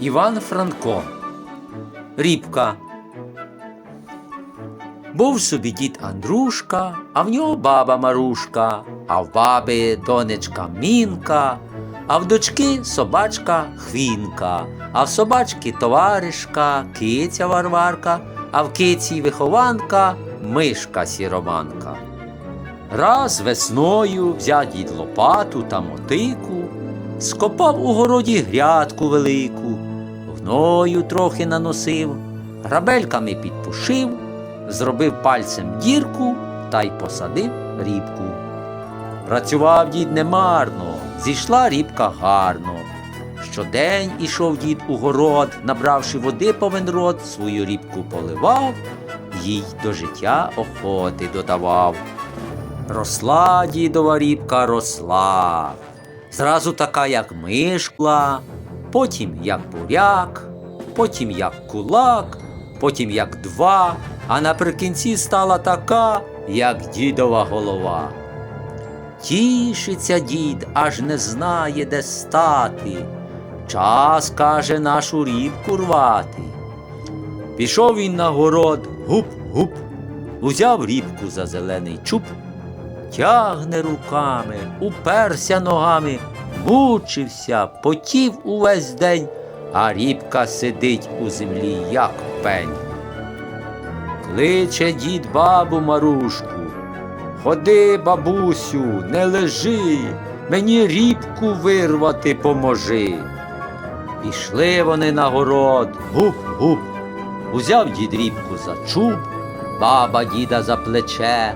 Іван Франко. Рібка. Був собі дід Андрушка, а в нього баба Марушка, а в баби донечка Мінка, а в дочки собачка Хвінка, а в собачки товаришка, киця Варварка, а в киці вихованка мишка сіроманка. Раз весною взяв дід лопату та мотику, скопав у городі грядку велику, гною трохи наносив, грабельками підпушив, зробив пальцем дірку та й посадив рібку. Працював дід немарно, зійшла рібка гарно. Щодень ішов дід у город, набравши води повен рот, свою рібку поливав, їй до життя охоти додавав. Росла дідова рібка росла. Зразу така, як мишкла, потім як буряк, потім як кулак, потім як два, а наприкінці стала така, як дідова голова. Тішиться дід, аж не знає, де стати. Час, каже, нашу рібку рвати. Пішов він на город, гуп-гуп, узяв рібку за зелений чуб, тягне руками, уперся ногами, мучився, потів увесь день, а рібка сидить у землі, як пень. Кличе дід бабу Марушку. Ходи, бабусю, не лежи, мені рібку вирвати поможи. Пішли вони на город, гуп-гуп. Узяв дід рібку за чуб, баба діда за плече,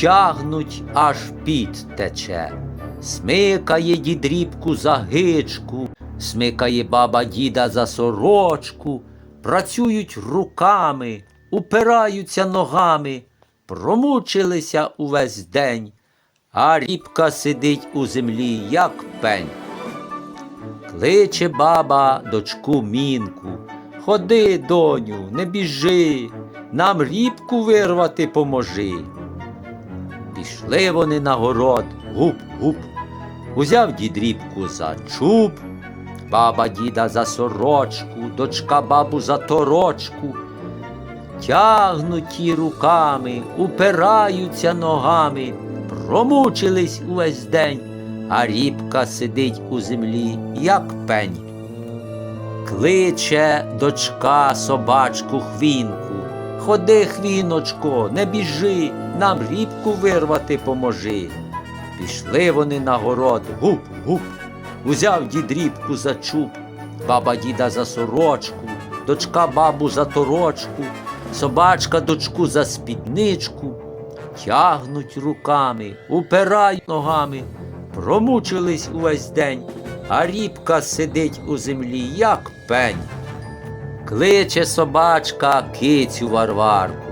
тягнуть, аж під тече. Смикає дід рібку за гичку, смикає баба діда за сорочку, працюють руками, упираються ногами, промучилися увесь день, а рібка сидить у землі, як пень. Кличе баба дочку мінку. Ходи, доню, не біжи, нам рібку вирвати поможи. Пішли вони на город, гуп-гуп. Узяв дід рібку за чуб, баба діда за сорочку, дочка бабу за торочку. Тягнуті руками, упираються ногами, промучились увесь день, а рібка сидить у землі, як пень. Кличе дочка собачку хвінку. Ходи, хвіночко, не біжи, нам рібку вирвати поможи. Пішли вони на город, гуп-гуп. Узяв дід рібку за чуб, баба діда за сорочку, дочка бабу за торочку, собачка дочку за спідничку. Тягнуть руками, упирають ногами, промучились увесь день, а рібка сидить у землі, як пень. Кличе собачка кицю Варварку.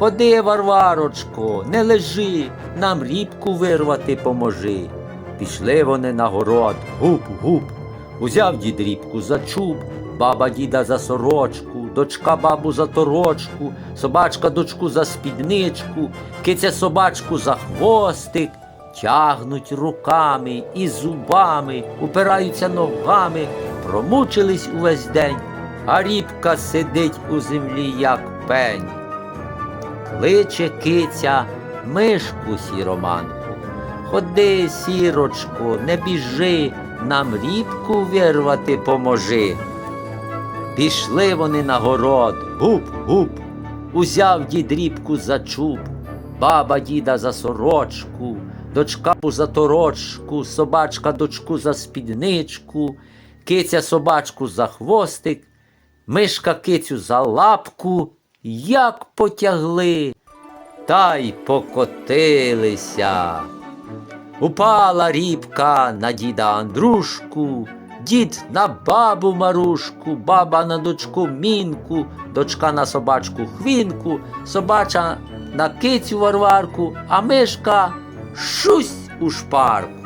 Ходи, Варварочко, не лежи, нам рібку вирвати поможи. Пішли вони на город, гуп-гуп. Узяв дід рібку за чуб, баба діда за сорочку, дочка бабу за торочку, собачка дочку за спідничку, киця собачку за хвостик. Тягнуть руками і зубами, упираються ногами, промучились увесь день, а рібка сидить у землі, як пень. Кличе киця мишку сіроманку. Ходи, сірочко, не біжи, нам рібку вирвати поможи. Пішли вони на город, гуп-гуп, узяв дід рібку за чуб, баба діда за сорочку, дочка за торочку, собачка дочку за спідничку, киця собачку за хвостик, мишка кицю за лапку, як потягли, та й покотилися. Упала рібка на діда Андрушку, дід на бабу Марушку, баба на дочку Мінку, дочка на собачку Хвінку, собача на кицю Варварку, а мишка шусь у шпарку.